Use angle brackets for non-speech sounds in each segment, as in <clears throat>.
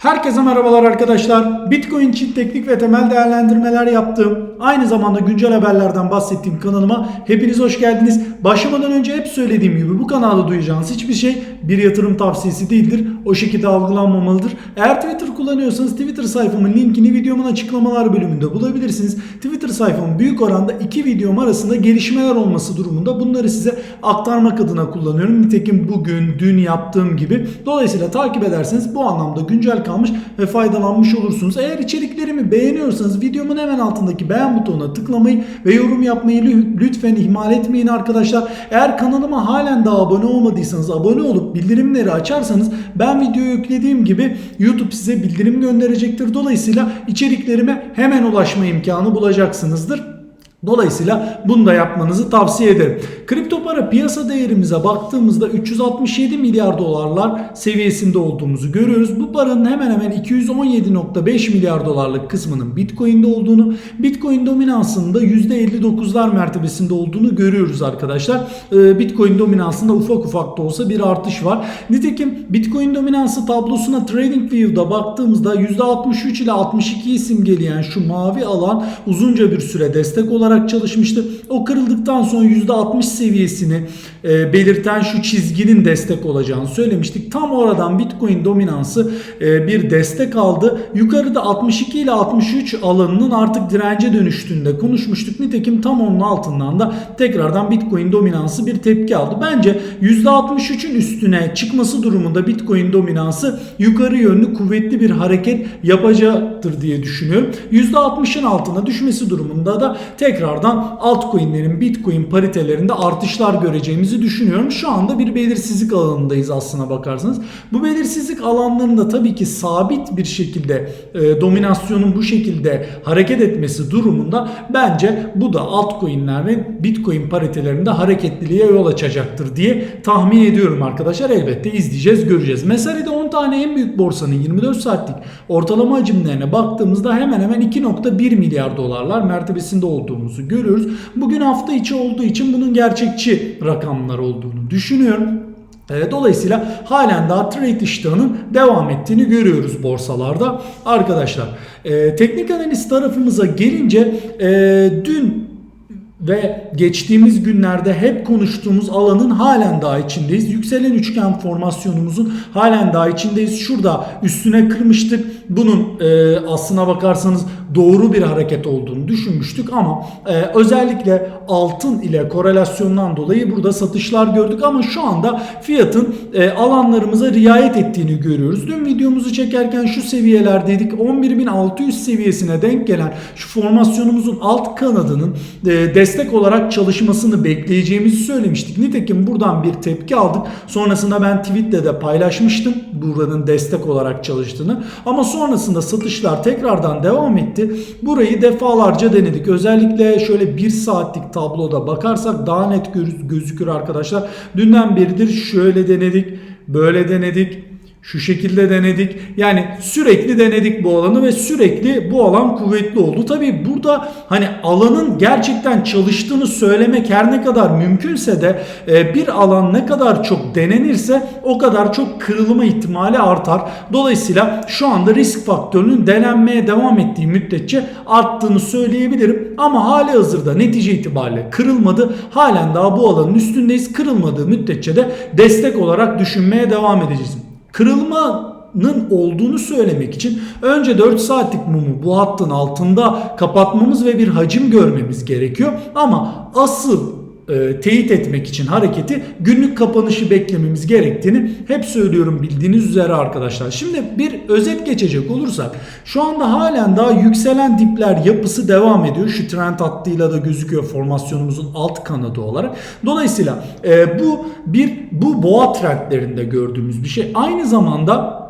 Herkese merhabalar arkadaşlar. Bitcoin için teknik ve temel değerlendirmeler yaptığım, aynı zamanda güncel haberlerden bahsettiğim kanalıma hepiniz hoş geldiniz. Başlamadan önce hep söylediğim gibi bu kanalda duyacağınız hiçbir şey bir yatırım tavsiyesi değildir. O şekilde algılanmamalıdır. Eğer Twitter kullanıyorsanız Twitter sayfamın linkini videomun açıklamalar bölümünde bulabilirsiniz. Twitter sayfamın büyük oranda iki videom arasında gelişmeler olması durumunda bunları size aktarmak adına kullanıyorum. Nitekim bugün, dün yaptığım gibi. Dolayısıyla takip ederseniz bu anlamda güncel kalmış ve faydalanmış olursunuz. Eğer içeriklerimi beğeniyorsanız videomun hemen altındaki beğen butonuna tıklamayı ve yorum yapmayı lü- lütfen ihmal etmeyin arkadaşlar. Eğer kanalıma halen daha abone olmadıysanız abone olup bildirimleri açarsanız ben videoyu yüklediğim gibi YouTube size bildirim gönderecektir. Dolayısıyla içeriklerime hemen ulaşma imkanı bulacaksınızdır. Dolayısıyla bunu da yapmanızı tavsiye ederim. Kripto para piyasa değerimize baktığımızda 367 milyar dolarlar seviyesinde olduğumuzu görüyoruz. Bu paranın hemen hemen 217.5 milyar dolarlık kısmının Bitcoin'de olduğunu, Bitcoin dominansında %59'lar mertebesinde olduğunu görüyoruz arkadaşlar. Ee, Bitcoin dominansında ufak ufak da olsa bir artış var. Nitekim Bitcoin dominansı tablosuna TradingView'da baktığımızda %63 ile 62'yi simgeleyen şu mavi alan uzunca bir süre destek olarak çalışmıştı. O kırıldıktan sonra %60 seviyesini e, belirten şu çizginin destek olacağını söylemiştik. Tam oradan Bitcoin dominansı e, bir destek aldı. Yukarıda 62 ile 63 alanının artık dirence dönüştüğünde konuşmuştuk. Nitekim tam onun altından da tekrardan Bitcoin dominansı bir tepki aldı. Bence %63'ün üstüne çıkması durumunda Bitcoin dominansı yukarı yönlü kuvvetli bir hareket yapacaktır diye düşünüyorum. %60'ın altına düşmesi durumunda da tekrardan altcoin'lerin Bitcoin paritelerinde artışlar göreceğimizi düşünüyorum. Şu anda bir belirsizlik alanındayız aslına bakarsanız. Bu belirsizlik alanlarında tabii ki sabit bir şekilde e, dominasyonun bu şekilde hareket etmesi durumunda bence bu da altcoin'lerin Bitcoin paritelerinde hareketliliğe yol açacaktır diye tahmin ediyorum arkadaşlar. Elbette izleyeceğiz, göreceğiz. Mesare'de 10 tane en büyük borsanın 24 saatlik ortalama hacimlerine baktığımızda hemen hemen 2.1 milyar dolarlar mertebesinde olduğumuzu görüyoruz. Bugün hafta içi olduğu için bunun gerçekçi rakamlar olduğunu düşünüyorum. E, Dolayısıyla halen daha trade iştahının devam ettiğini görüyoruz borsalarda. Arkadaşlar e, teknik analiz tarafımıza gelince e, dün ve geçtiğimiz günlerde hep konuştuğumuz alanın halen daha içindeyiz. Yükselen üçgen formasyonumuzun halen daha içindeyiz. Şurada üstüne kırmıştık. Bunun e, aslına bakarsanız doğru bir hareket olduğunu düşünmüştük ama e, özellikle altın ile korelasyondan dolayı burada satışlar gördük ama şu anda fiyatın e, alanlarımıza riayet ettiğini görüyoruz. Dün videomuzu çekerken şu seviyelerdeydik. 11.600 seviyesine denk gelen şu formasyonumuzun alt kanadının e, olarak çalışmasını bekleyeceğimizi söylemiştik. Nitekim buradan bir tepki aldık. Sonrasında ben tweetle de paylaşmıştım buranın destek olarak çalıştığını. Ama sonrasında satışlar tekrardan devam etti. Burayı defalarca denedik. Özellikle şöyle bir saatlik tabloda bakarsak daha net gö- gözükür arkadaşlar. Dünden beridir şöyle denedik, böyle denedik. Şu şekilde denedik. Yani sürekli denedik bu alanı ve sürekli bu alan kuvvetli oldu. Tabii burada hani alanın gerçekten çalıştığını söylemek her ne kadar mümkünse de e, bir alan ne kadar çok denenirse o kadar çok kırılma ihtimali artar. Dolayısıyla şu anda risk faktörünün denenmeye devam ettiği müddetçe arttığını söyleyebilirim. Ama hali hazırda netice itibariyle kırılmadı. Halen daha bu alanın üstündeyiz. Kırılmadığı müddetçe de destek olarak düşünmeye devam edeceğiz. Kırılmanın olduğunu söylemek için önce 4 saatlik mumu bu hattın altında kapatmamız ve bir hacim görmemiz gerekiyor. Ama asıl e, teyit etmek için hareketi günlük kapanışı beklememiz gerektiğini hep söylüyorum bildiğiniz üzere arkadaşlar. Şimdi bir özet geçecek olursak şu anda halen daha yükselen dipler yapısı devam ediyor. Şu trend hattıyla da gözüküyor formasyonumuzun alt kanadı olarak. Dolayısıyla e, bu bir bu boğa trendlerinde gördüğümüz bir şey. Aynı zamanda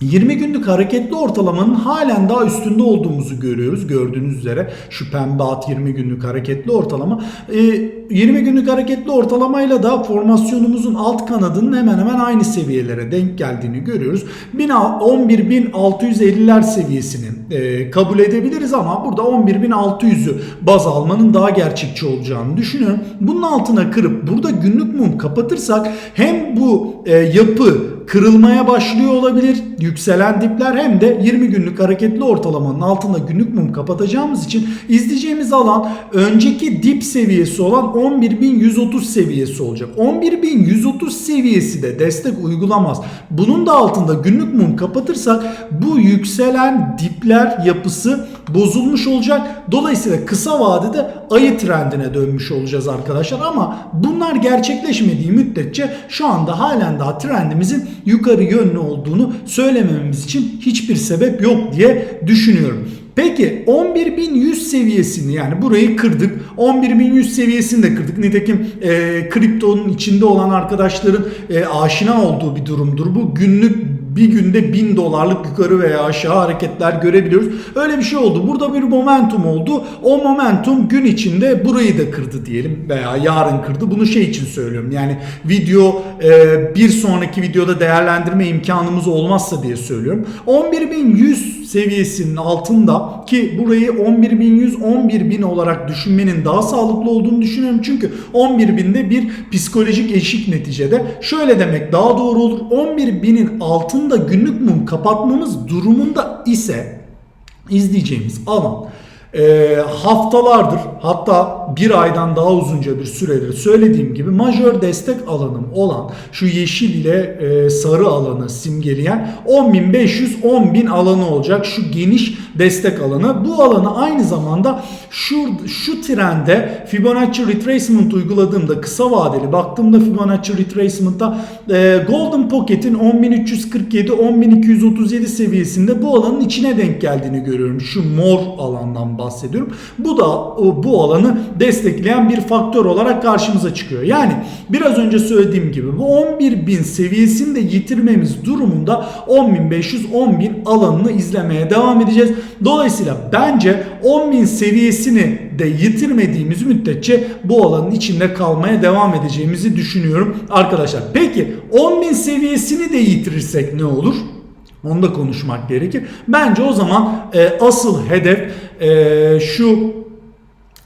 20 günlük hareketli ortalamanın halen daha üstünde olduğumuzu görüyoruz. Gördüğünüz üzere şu pembe at 20 günlük hareketli ortalama. Ee, 20 günlük hareketli ortalamayla da formasyonumuzun alt kanadının hemen hemen aynı seviyelere denk geldiğini görüyoruz. 11.650'ler seviyesini e, kabul edebiliriz ama burada 11.600'ü baz almanın daha gerçekçi olacağını düşünüyorum. Bunun altına kırıp burada günlük mum kapatırsak hem bu e, yapı kırılmaya başlıyor olabilir. Yükselen dipler hem de 20 günlük hareketli ortalamanın altında günlük mum kapatacağımız için izleyeceğimiz alan önceki dip seviyesi olan 11.130 seviyesi olacak. 11.130 seviyesi de destek uygulamaz. Bunun da altında günlük mum kapatırsak bu yükselen dipler yapısı bozulmuş olacak. Dolayısıyla kısa vadede ayı trendine dönmüş olacağız arkadaşlar ama bunlar gerçekleşmediği müddetçe şu anda halen daha trendimizin yukarı yönlü olduğunu söylemememiz için hiçbir sebep yok diye düşünüyorum. Peki 11.100 seviyesini yani burayı kırdık. 11.100 seviyesini de kırdık. Nitekim e, kriptonun içinde olan arkadaşların e, aşina olduğu bir durumdur. Bu günlük bir günde 1000 dolarlık yukarı veya aşağı hareketler görebiliyoruz. Öyle bir şey oldu. Burada bir momentum oldu. O momentum gün içinde burayı da kırdı diyelim veya yarın kırdı. Bunu şey için söylüyorum. Yani video e, bir sonraki videoda değerlendirme imkanımız olmazsa diye söylüyorum. 11.100 seviyesinin altında ki burayı 11.100 11.000 olarak düşünmenin daha sağlıklı olduğunu düşünüyorum. Çünkü 11.000'de bir psikolojik eşik neticede. Şöyle demek daha doğru olur. 11.000'in altında günlük mum kapatmamız durumunda ise izleyeceğimiz alan e, haftalardır hatta bir aydan daha uzunca bir süredir söylediğim gibi majör destek alanım olan şu yeşil ile e, sarı alanı simgeleyen 10.500 10.000 alanı olacak şu geniş destek alanı. Bu alanı aynı zamanda şu, şu trende Fibonacci retracement uyguladığımda kısa vadeli baktığımda Fibonacci retracement'ta e, Golden Pocket'in 10.347 10.237 seviyesinde bu alanın içine denk geldiğini görüyorum. Şu mor alandan bahsediyorum. Bu da o, bu alanı destekleyen bir faktör olarak karşımıza çıkıyor. Yani biraz önce söylediğim gibi bu 11.000 seviyesini de yitirmemiz durumunda 10.500 10.000 alanını izlemeye devam edeceğiz. Dolayısıyla bence 10.000 seviyesini de yitirmediğimiz müddetçe bu alanın içinde kalmaya devam edeceğimizi düşünüyorum arkadaşlar. Peki 10.000 seviyesini de yitirirsek ne olur? Onu da konuşmak gerekir. Bence o zaman e, asıl hedef e, şu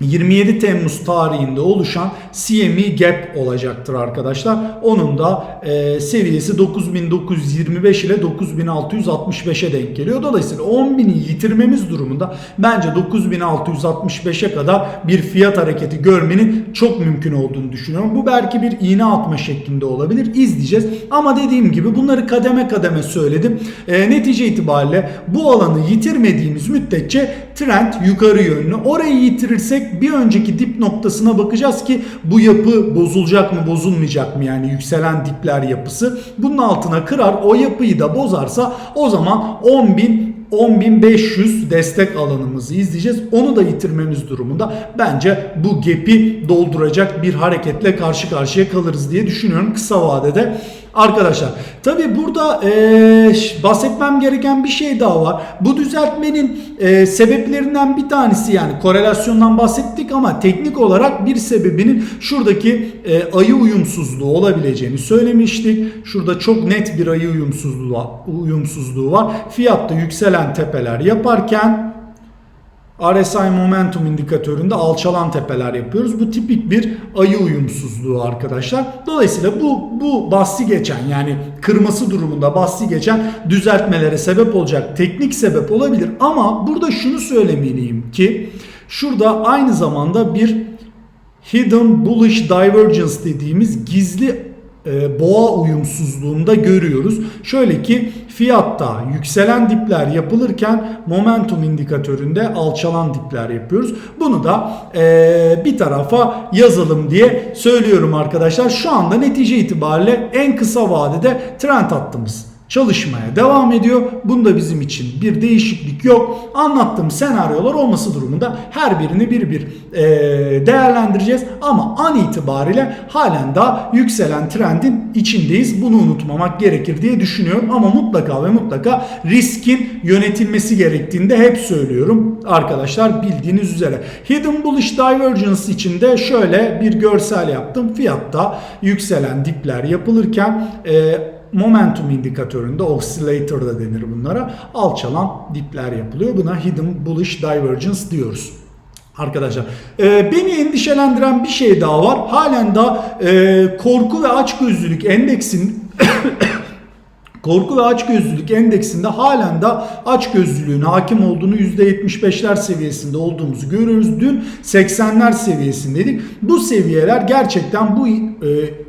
27 Temmuz tarihinde oluşan CME Gap olacaktır arkadaşlar. Onun da e, seviyesi 9925 ile 9665'e denk geliyor. Dolayısıyla 10.000'i yitirmemiz durumunda bence 9665'e kadar bir fiyat hareketi görmenin çok mümkün olduğunu düşünüyorum. Bu belki bir iğne atma şeklinde olabilir. İzleyeceğiz. Ama dediğim gibi bunları kademe kademe söyledim. E, netice itibariyle bu alanı yitirmediğimiz müddetçe trend yukarı yönlü. Orayı yitirirsek bir önceki dip noktasına bakacağız ki bu yapı bozulacak mı bozulmayacak mı yani yükselen dipler yapısı. Bunun altına kırar o yapıyı da bozarsa o zaman 10.000 10.500 destek alanımızı izleyeceğiz. Onu da yitirmemiz durumunda bence bu gap'i dolduracak bir hareketle karşı karşıya kalırız diye düşünüyorum kısa vadede. Arkadaşlar tabi burada e, bahsetmem gereken bir şey daha var. Bu düzeltmenin e, sebeplerinden bir tanesi yani korelasyondan bahsettik ama teknik olarak bir sebebinin şuradaki e, ayı uyumsuzluğu olabileceğini söylemiştik. Şurada çok net bir ayı uyumsuzluğu, uyumsuzluğu var. Fiyatta yükselen tepeler yaparken RSI momentum indikatöründe alçalan tepeler yapıyoruz. Bu tipik bir ayı uyumsuzluğu arkadaşlar. Dolayısıyla bu bu bahsi geçen yani kırması durumunda bahsi geçen düzeltmelere sebep olacak teknik sebep olabilir ama burada şunu söylemeliyim ki şurada aynı zamanda bir hidden bullish divergence dediğimiz gizli boğa uyumsuzluğunda görüyoruz. Şöyle ki fiyatta yükselen dipler yapılırken momentum indikatöründe alçalan dipler yapıyoruz. Bunu da e, bir tarafa yazalım diye söylüyorum arkadaşlar. Şu anda netice itibariyle en kısa vadede trend hattımız çalışmaya devam ediyor. Bunda bizim için bir değişiklik yok. Anlattığım senaryolar olması durumunda her birini bir bir e, değerlendireceğiz. Ama an itibariyle halen daha yükselen trendin içindeyiz. Bunu unutmamak gerekir diye düşünüyorum. Ama mutlaka ve mutlaka riskin yönetilmesi gerektiğinde hep söylüyorum. Arkadaşlar bildiğiniz üzere. Hidden Bullish Divergence içinde şöyle bir görsel yaptım. Fiyatta yükselen dipler yapılırken e, momentum indikatöründe oscillator da denir bunlara alçalan dipler yapılıyor. Buna hidden bullish divergence diyoruz. Arkadaşlar e, beni endişelendiren bir şey daha var. Halen daha e, korku ve açgözlülük endeksinin Korku ve açgözlülük endeksinde halen de açgözlülüğün hakim olduğunu %75'ler seviyesinde olduğumuzu görüyoruz. Dün 80'ler seviyesindeydik. Bu seviyeler gerçekten bu e,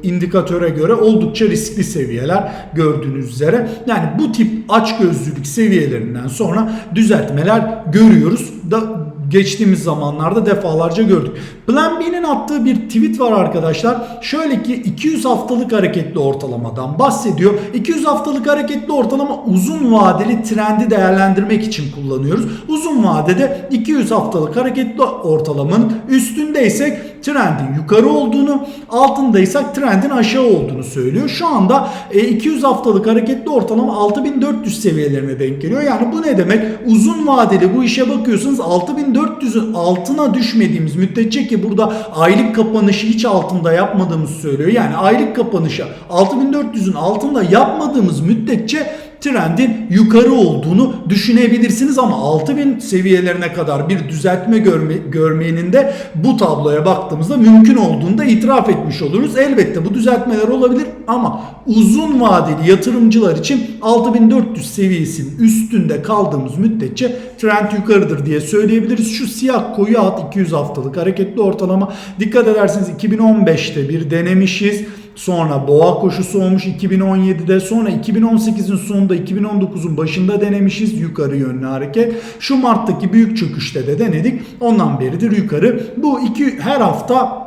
indikatöre göre oldukça riskli seviyeler gördüğünüz üzere. Yani bu tip açgözlülük seviyelerinden sonra düzeltmeler görüyoruz. Da geçtiğimiz zamanlarda defalarca gördük. Plan B'nin attığı bir tweet var arkadaşlar. Şöyle ki 200 haftalık hareketli ortalamadan bahsediyor. 200 haftalık hareketli ortalama uzun vadeli trendi değerlendirmek için kullanıyoruz. Uzun vadede 200 haftalık hareketli ortalamanın üstündeysek trendin yukarı olduğunu, altındaysak trendin aşağı olduğunu söylüyor. Şu anda 200 e, haftalık hareketli ortalama 6400 seviyelerine denk geliyor. Yani bu ne demek? Uzun vadeli bu işe bakıyorsunuz 6400'ün altına düşmediğimiz müddetçe ki burada aylık kapanışı hiç altında yapmadığımız söylüyor. Yani aylık kapanışı 6400'ün altında yapmadığımız müddetçe trendin yukarı olduğunu düşünebilirsiniz ama 6000 seviyelerine kadar bir düzeltme görme, görmeyenin de bu tabloya baktığımızda mümkün olduğunu da itiraf etmiş oluruz. Elbette bu düzeltmeler olabilir ama uzun vadeli yatırımcılar için 6400 seviyesinin üstünde kaldığımız müddetçe trend yukarıdır diye söyleyebiliriz. Şu siyah koyu hat 200 haftalık hareketli ortalama dikkat ederseniz 2015'te bir denemişiz. Sonra boğa koşusu olmuş 2017'de. Sonra 2018'in sonunda 2019'un başında denemişiz yukarı yönlü hareket. Şu Mart'taki büyük çöküşte de denedik. Ondan beridir yukarı. Bu iki her hafta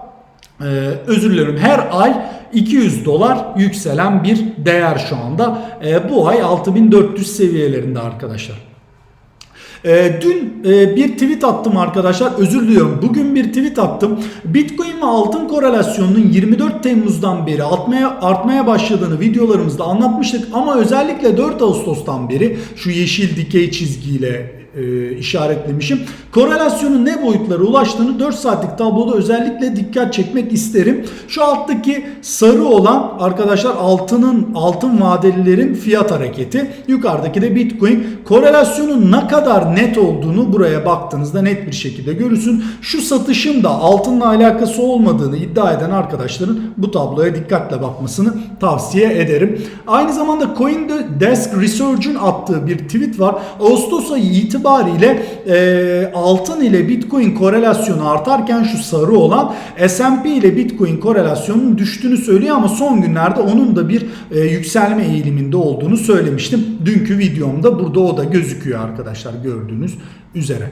ee, özür dilerim her ay 200 dolar yükselen bir değer şu anda. Ee, bu ay 6400 seviyelerinde arkadaşlar. E, dün e, bir tweet attım arkadaşlar. Özür diliyorum. Bugün bir tweet attım. Bitcoin ve altın korelasyonunun 24 Temmuz'dan beri artmaya, artmaya başladığını videolarımızda anlatmıştık. Ama özellikle 4 Ağustos'tan beri şu yeşil dikey çizgiyle e, işaretlemişim. Korelasyonun ne boyutlara ulaştığını 4 saatlik tabloda özellikle dikkat çekmek isterim. Şu alttaki sarı olan arkadaşlar altının altın vadelilerin fiyat hareketi. Yukarıdaki de Bitcoin. Korelasyonun ne kadar net olduğunu buraya baktığınızda net bir şekilde görürsün. Şu satışın da altınla alakası olmadığını iddia eden arkadaşların bu tabloya dikkatle bakmasını tavsiye ederim. Aynı zamanda CoinDesk Research'un attığı bir tweet var. Ağustos ayı itibariyle itibariyle e, altın ile Bitcoin korelasyonu artarken şu sarı olan S&P ile Bitcoin korelasyonunun düştüğünü söylüyor ama son günlerde onun da bir e, yükselme eğiliminde olduğunu söylemiştim. Dünkü videomda burada o da gözüküyor arkadaşlar gördüğünüz üzere.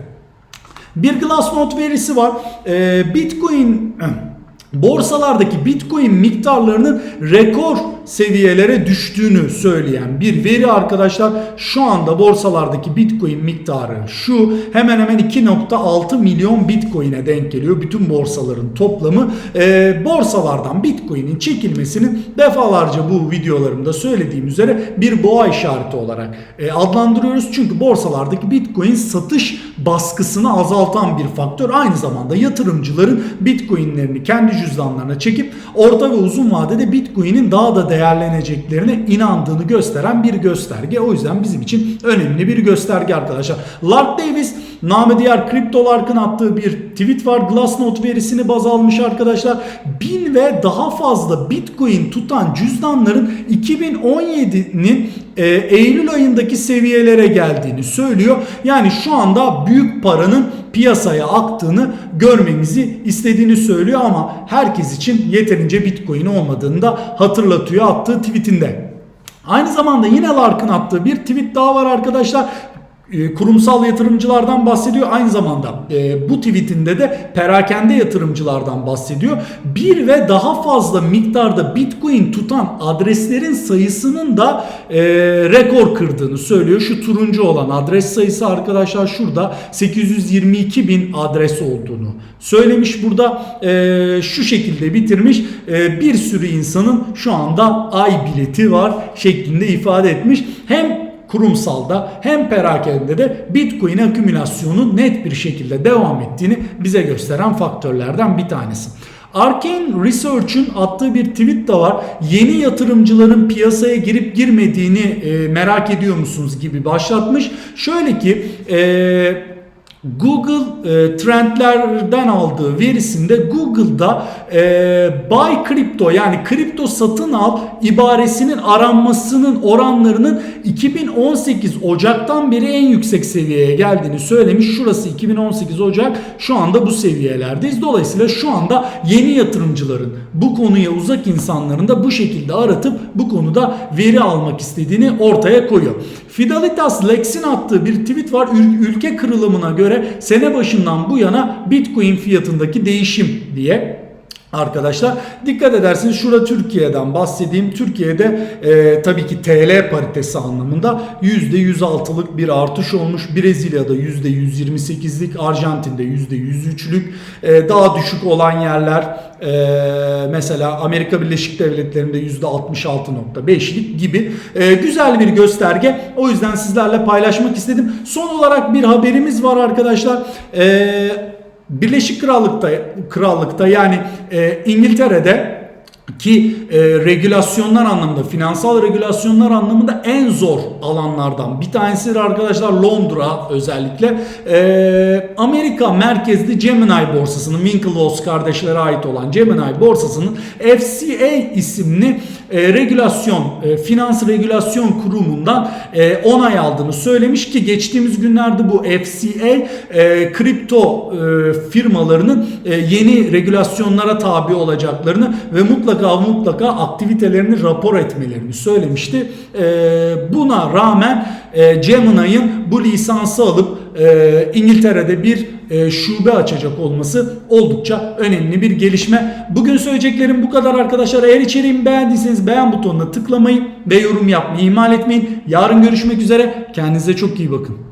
Bir Glassnode verisi var. E, Bitcoin <clears throat> borsalardaki Bitcoin miktarlarının rekor seviyelere düştüğünü söyleyen bir veri arkadaşlar. Şu anda borsalardaki Bitcoin miktarı şu hemen hemen 2.6 milyon Bitcoin'e denk geliyor. Bütün borsaların toplamı. E, borsalardan Bitcoin'in çekilmesini defalarca bu videolarımda söylediğim üzere bir boğa işareti olarak e, adlandırıyoruz. Çünkü borsalardaki Bitcoin satış baskısını azaltan bir faktör. Aynı zamanda yatırımcıların Bitcoin'lerini kendi cüzdanlarına çekip orta ve uzun vadede Bitcoin'in daha da değerleneceklerine inandığını gösteren bir gösterge. O yüzden bizim için önemli bir gösterge arkadaşlar. Lark Davis Name diğer kriptolarkın attığı bir tweet var. Glassnode verisini baz almış arkadaşlar. Bin ve daha fazla Bitcoin tutan cüzdanların 2017'nin e, Eylül ayındaki seviyelere geldiğini söylüyor. Yani şu anda büyük paranın piyasaya aktığını görmemizi istediğini söylüyor ama herkes için yeterince Bitcoin olmadığını da hatırlatıyor attığı tweetinde. Aynı zamanda yine Lark'ın attığı bir tweet daha var arkadaşlar. E, kurumsal yatırımcılardan bahsediyor. Aynı zamanda e, bu tweetinde de perakende yatırımcılardan bahsediyor. Bir ve daha fazla miktarda Bitcoin tutan adreslerin sayısının da e, rekor kırdığını söylüyor. Şu turuncu olan adres sayısı arkadaşlar şurada 822 bin adres olduğunu söylemiş. Burada e, şu şekilde bitirmiş. E, bir sürü insanın şu anda ay bileti var şeklinde ifade etmiş. Hem kurumsalda hem perakende de Bitcoin akümülasyonu net bir şekilde devam ettiğini bize gösteren faktörlerden bir tanesi. Arcane Research'un attığı bir tweet de var. Yeni yatırımcıların piyasaya girip girmediğini e, merak ediyor musunuz gibi başlatmış. Şöyle ki e, Google e, trendlerden aldığı verisinde Google'da e, buy crypto yani kripto satın al ibaresinin aranmasının oranlarının 2018 Ocak'tan beri en yüksek seviyeye geldiğini söylemiş. Şurası 2018 Ocak şu anda bu seviyelerdeyiz. Dolayısıyla şu anda yeni yatırımcıların bu konuya uzak insanların da bu şekilde aratıp bu konuda veri almak istediğini ortaya koyuyor. Fidelitas Lex'in attığı bir tweet var. Ül- Ülke kırılımına göre sene başından bu yana Bitcoin fiyatındaki değişim diye. Arkadaşlar dikkat edersiniz şurada Türkiye'den bahsedeyim. Türkiye'de e, tabii ki TL paritesi anlamında %106'lık bir artış olmuş. Brezilya'da %128'lik, Arjantin'de %103'lük. E, daha düşük olan yerler e, mesela Amerika Birleşik Devletleri'nde %66.5'lik gibi e, güzel bir gösterge. O yüzden sizlerle paylaşmak istedim. Son olarak bir haberimiz var arkadaşlar. E, Birleşik Krallık'ta Krallık'ta yani e, İngiltere'de ki e, regülasyonlar anlamında, finansal regülasyonlar anlamında en zor alanlardan bir tanesidir arkadaşlar Londra özellikle. E, Amerika merkezli Gemini borsasının Winklevoss kardeşlere ait olan Gemini borsasının FCA isimli e, regülasyon, e, finans regülasyon kurumundan e, onay aldığını söylemiş ki geçtiğimiz günlerde bu FCA e, kripto e, firmalarının e, yeni regülasyonlara tabi olacaklarını ve mutlaka mutlaka aktivitelerini rapor etmelerini söylemişti. E, buna rağmen e, Gemini'nin bu lisansı alıp e, İngiltere'de bir e, şube açacak olması oldukça önemli bir gelişme. Bugün söyleyeceklerim bu kadar arkadaşlar. Eğer içeriğimi beğendiyseniz beğen butonuna tıklamayı ve yorum yapmayı ihmal etmeyin. Yarın görüşmek üzere. Kendinize çok iyi bakın.